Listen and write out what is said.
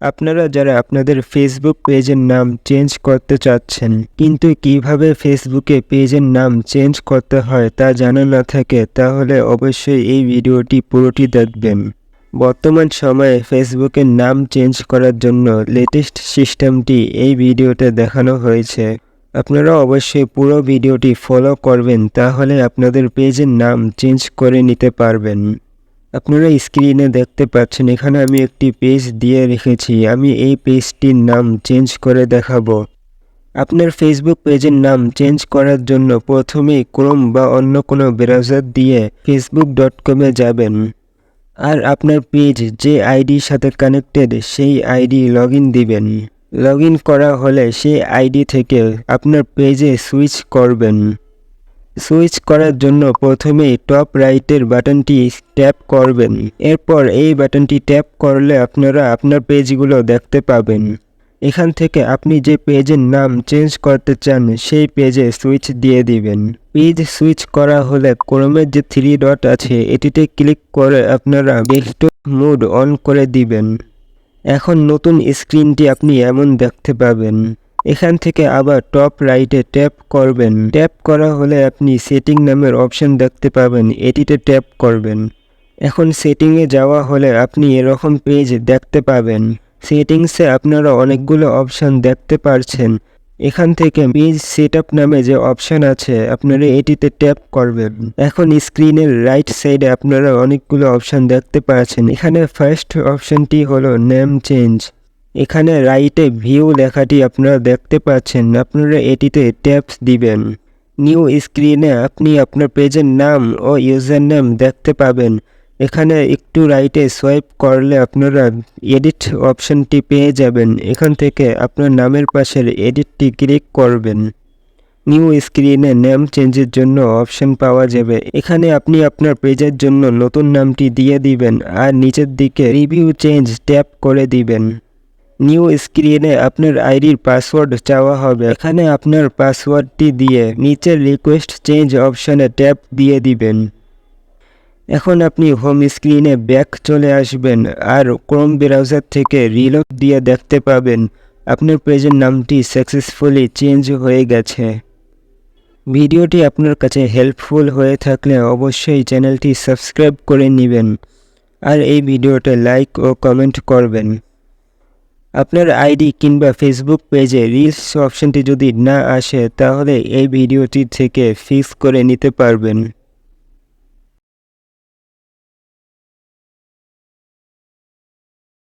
আপনারা যারা আপনাদের ফেসবুক পেজের নাম চেঞ্জ করতে চাচ্ছেন, কিন্তু কীভাবে ফেসবুকে পেজের নাম চেঞ্জ করতে হয় তা জানা না থাকে, তাহলে অবশ্যই এই ভিডিওটি পুরোটি দেখবেন। বর্তমান সময়ে ফেসবুকের নাম চেঞ্জ করার জন্য লেটেস্ট সিস্টেমটি এই ভিডিওতে দেখানো হয়েছে। আপনারা অবশ্যই পুরো ভিডিওটি ফলো করবেন, তাহলে আপনাদের পেজের নাম চেঞ্জ করে নিতে পারবেন। আপনারা স্ক্রিনে দেখতে পাচ্ছেন, এখানে আমি একটি পেজ দিয়ে রেখেছি। আমি এই পেজটির নাম চেঞ্জ করে দেখাবো। আপনার ফেসবুক পেজের নাম চেঞ্জ করার জন্য প্রথমেই ক্রোম বা অন্য কোনো ব্রাউজার দিয়ে ফেসবুক ডট কমে যাবেন। আর আপনার পেজ যে আইডির সাথে কানেক্টেড সেই আইডি লগ দিবেন। লগ করা হলে সেই আইডি থেকে আপনার পেজে সুইচ করবেন। সুইচ করার জন্য প্রথমেই টপ রাইটের বাটনটি ট্যাপ করবেন। এরপর এই বাটনটি ট্যাপ করলে আপনারা আপনার পেজগুলো দেখতে পাবেন। এখান থেকে আপনি যে পেজের নাম চেঞ্জ করতে চান, সেই পেজে সুইচ দিয়ে দিবেন। পেজ সুইচ করা হলে ক্রমের যে থ্রি ডট আছে, এটিতে ক্লিক করে আপনারা বেস্ট মোড অন করে দিবেন। এখন নতুন স্ক্রিনটি আপনি এমন দেখতে পাবেন। এখান থেকে আবার টপ রাইটে ট্যাপ করবেন। ট্যাপ করা হলে আপনি সেটিং নামের অপশন দেখতে পাবেন, এটিতে ট্যাপ করবেন। এখন সেটিংয়ে যাওয়া হলে আপনি এরকম পেজ দেখতে পাবেন। সেটিংসে আপনারা অনেকগুলো অপশন দেখতে পারছেন। এখান থেকে পেজ সেটআপ নামে যে অপশন আছে, আপনারা এটিতে ট্যাপ করবেন। এখন স্ক্রিনের রাইট সাইডে আপনারা অনেকগুলো অপশন দেখতে পাচ্ছেন। এখানে ফার্স্ট অপশনটি হলো নেম চেঞ্জ এখানে রাইটে ভিউ লেখাটি আপনারা দেখতে পাচ্ছেন। আপনারা এটিতে ট্যাপস দিবেন। নিউ স্ক্রিনে আপনি আপনার পেজের নাম ও ইউজার নেম দেখতে পাবেন। এখানে একটু রাইটে সোয়াইপ করলে আপনারা এডিট অপশনটি পেয়ে যাবেন। এখান থেকে আপনার নামের পাশের এডিটটি ক্লিক করবেন। নিউ স্ক্রিনে নেম চেঞ্জের জন্য অপশন পাওয়া যাবে। এখানে আপনি আপনার পেজের জন্য নতুন নামটি দিয়ে দিবেন আর নিচের দিকে রিভিউ চেঞ্জ ট্যাপ করে দিবেন। নিউ স্ক্রিনে আপনার আইডির পাসওয়ার্ড চাওয়া হবে। এখানে আপনার পাসওয়ার্ডটি দিয়ে নিচের রিকোয়েস্ট চেঞ্জ অপশনে ট্যাপ দিয়ে দিবেন। এখন আপনি হোম স্ক্রিনে ব্যাক চলে আসবেন আর ক্রোম ব্রাউজার থেকে রিলোড দিয়ে দেখতে পাবেন আপনার পেজের নামটি সাকসেসফুলি চেঞ্জ হয়ে গেছে। ভিডিওটি আপনার কাছে হেল্পফুল হয়ে থাকলে অবশ্যই চ্যানেলটি সাবস্ক্রাইব করে নেবেন। আর এই ভিডিওটা লাইক ও কমেন্ট করবেন। আপনার আইডি কিংবা ফেসবুক পেজে রিলস অপশনটি যদি না আসে, তাহলে এই ভিডিওটি থেকে ফিক্স করে নিতে পারবেন।